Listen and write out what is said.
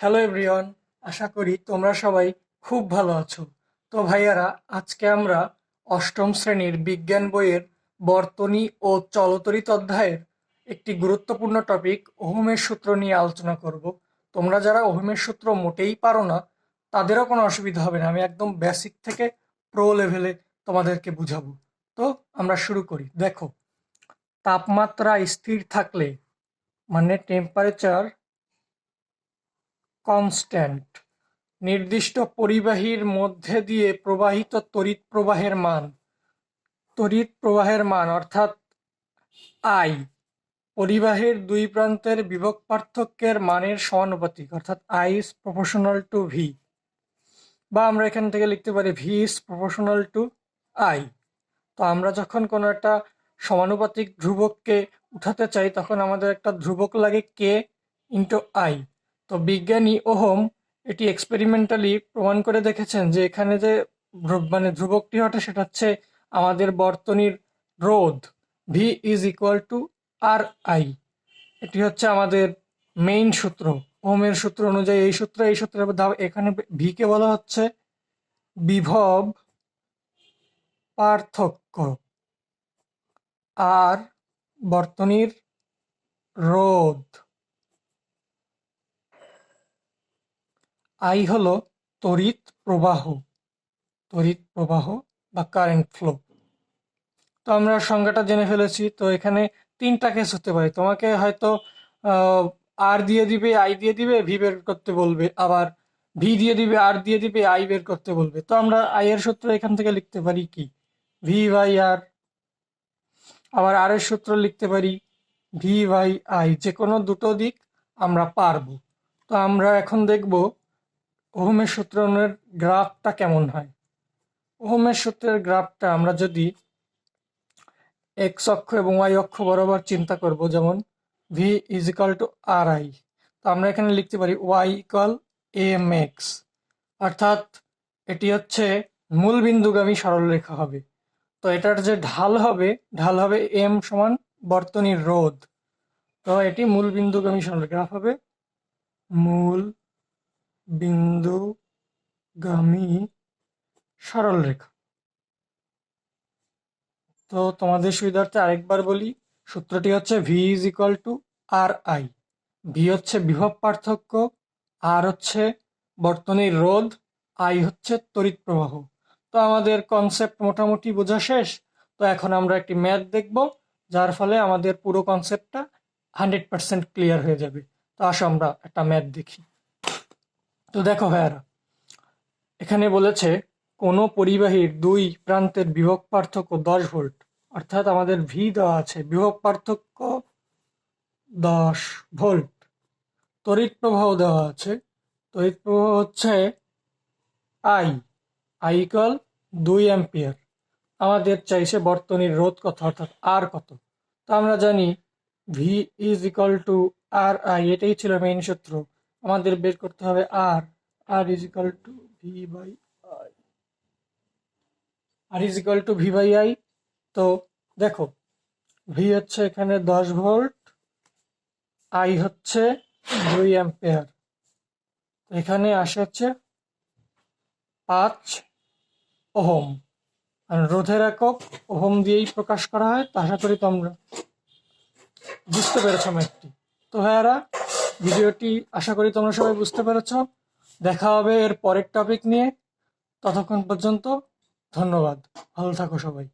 Hello everyone আশা করি তোমরা সবাই খুব ভালো আছো। তো ভাইয়ারা, আজকে আমরা অষ্টম শ্রেণির বিজ্ঞান বইয়ের বর্তনী ও চলতরিত অধ্যায়ের একটি গুরুত্বপূর্ণ টপিক ওহমের সূত্র নিয়ে আলোচনা করব। তোমরা যারা ওহমের সূত্র মোটেই পারো না, তাদেরও কোনো অসুবিধা হবে না। আমি একদম বেসিক থেকে প্রো লেভেলে তোমাদেরকে বুঝাবো। তো আমরা শুরু করি। দেখো, তাপমাত্রা স্থির থাকলে মানে টেম্পারেচার কনস্ট্যান্ট নির্দিষ্ট পরিবাহীর মধ্যে দিয়ে প্রবাহিত তড়িৎ প্রবাহের মান। তড়িৎ প্রবাহের মান অর্থাৎ আই পরিবাহীর দুই প্রান্তের বিভক পার্থক্যের মানের সমানুপাতিক, অর্থাৎ I is proportional to V বা আমরা এখান থেকে লিখতে পারি V is proportional to I তো আমরা যখন কোনো একটা সমানুপাতিক ধ্রুবককে উঠাতে চাই, তখন আমাদের একটা ধ্রুবক লাগে কে ইন্টু আই তো বিজ্ঞানী ওহম এটি এক্সপেরিমেন্টালি প্রমাণ করে দেখেছেন যে এখানে যে মানে ধ্রুবকটি ওঠে সেটা হচ্ছে আমাদের বর্তনীর রোধ V is equal to R I এটি হচ্ছে আমাদের মেইন সূত্র, ওহমের সূত্র অনুযায়ী এই সূত্র, এই মধ্যে এখানে ভি কে বলা হচ্ছে বিভব পার্থক্য আর বর্তনীর রোধ। আই হলো তড়িৎ প্রবাহ তড়িৎ প্রবাহ বা কারেন্ট ফ্লো তো আমরা সংজ্ঞাটা জেনে ফেলেছি, তো এখানে তিনটা কেস হতে পারে। তোমাকে হয়তো আর দিয়ে দিবে আই দিয়ে দিবে ভি বের করতে বলবে। আবার ভি দিয়ে দিবে আর দিয়ে দিবে আই বের করতে বলবে। তো আমরা আই এর সূত্র এখান থেকে লিখতে পারি কি? ভি বাই আর আবার আর এর সূত্র লিখতে পারি ভি বাই আই যে কোনো দুটো দিক আমরা পারব। তো আমরা এখন দেখব ওহমের সূত্রের গ্রাফটা কেমন হয়? ওহমের সূত্রের গ্রাফটা আমরা যদি এক্স অক্ষ এবং ওয়াই অক্ষ বরাবর চিন্তা করব, যেমন V is equal to R I তো আমরা এখানে লিখতে পারি ওয়াই ইকাল এম এক্স অর্থাৎ এটি হচ্ছে মূল বিন্দুগামী সরলরেখা হবে। তো এটার যে ঢাল হবে ঢাল হবে এম সমান বর্তনীর রোধ। তো এটি মূল বিন্দুগামী সরলরেখা হবে, মূল বিন্দুগামী সরলরেখা তো তোমাদের সুবিধার্থে আরেকবার বলি, সূত্রটি হচ্ছে V is equal to R I V হচ্ছে বিভব পার্থক্য আর হচ্ছে বর্তনীর রোধ আই হচ্ছে তড়িৎ প্রবাহ। তো আমাদের কনসেপ্ট মোটামুটি বোঝা শেষ। তো এখন আমরা একটি ম্যাথ দেখব, যার ফলে আমাদের পুরো কনসেপ্টটা হান্ড্রেড পার্সেন্ট ক্লিয়ার হয়ে যাবে। তো আসো আমরা একটা ম্যাথ দেখি। তো দেখো ভাইয়ারা, এখানে বলেছে কোনো পরিবাহীর দুই প্রান্তের বিভব পার্থক্য দশ ভোল্ট, অর্থাৎ আমাদের ভি দেওয়া আছে বিভব পার্থক্য দশ ভোল্ট। তড়িৎ প্রবাহ দেওয়া আছে, তড়িৎ প্রবাহ হচ্ছে আই আই ইকুয়াল দুই অ্যাম্পিয়ার। আমাদের চাইছে বর্তনীর রোধ কত, অর্থাৎ আর কত। তো আমরা জানি V is equal to R I এটাই ছিল মেইন সূত্র। আমাদের বের করতে হবে R R is equal to V by I R is equal to V by I তো দেখো ভি হচ্ছে এখানে দশ ভোল্ট আই হচ্ছে দুই অ্যাম্পিয়ার। এখানে আসে হচ্ছে পাঁচ ওহম। আর রোধের একক ওহম দিয়েই প্রকাশ করা হয়, তা আশা করি তোমরা বুঝতে পেরেছ একটি তো ভাইয়ারা ভিডিওটি আশা করি তোমরা সবাই বুঝতে পেরেছ। দেখা হবে এর পরের টপিক নিয়ে। ততক্ষণ পর্যন্ত ধন্যবাদ। ভালো থাকো সবাই।